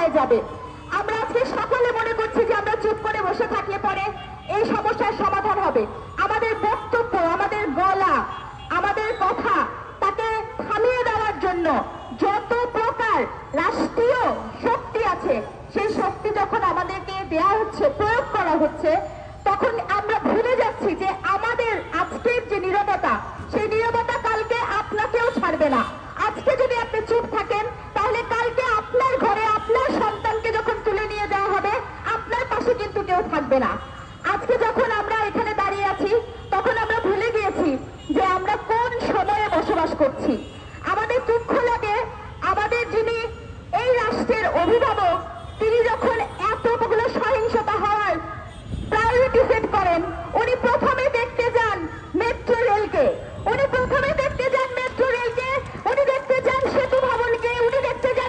কোথায় যাবে? আমরা আজকে সকলে মনে করছি যে আমরা চুপ করে বসে থাকলে পরে এই সমস্যার সমাধান হবে। আমাদের বক্তব্য, আমাদের গলা, আমাদের কথা তাকে থামিয়ে দেওয়ার জন্য যত প্রকার রাষ্ট্রীয় শক্তি আছে, সেই শক্তি যখন আমাদেরকে দেয়া হচ্ছে, প্রয়োগ করা হচ্ছে, তখন আমরা ভুলে যাচ্ছি যে আমাদের আজকের যে নীরবতা, সেই নীরবতা কালকে আপনাকেও ছাড়বে না। আজকে যদি আপনি চুপ পাশে থাকবে না। আজকে যখন আমরা এখানে দাঁড়িয়ে আছি, তখন আমরা ভুলে গিয়েছি যে আমরা কোন সময়ে বসবাস করছি। আমাদের দুঃখ লাগে, আমাদের যিনি এই রাষ্ট্রের অভিভাবক, তিনি যখন এতগুলো সহিংসতা হওয়ার প্রায়োরিটি সেট করেন, উনি প্রথম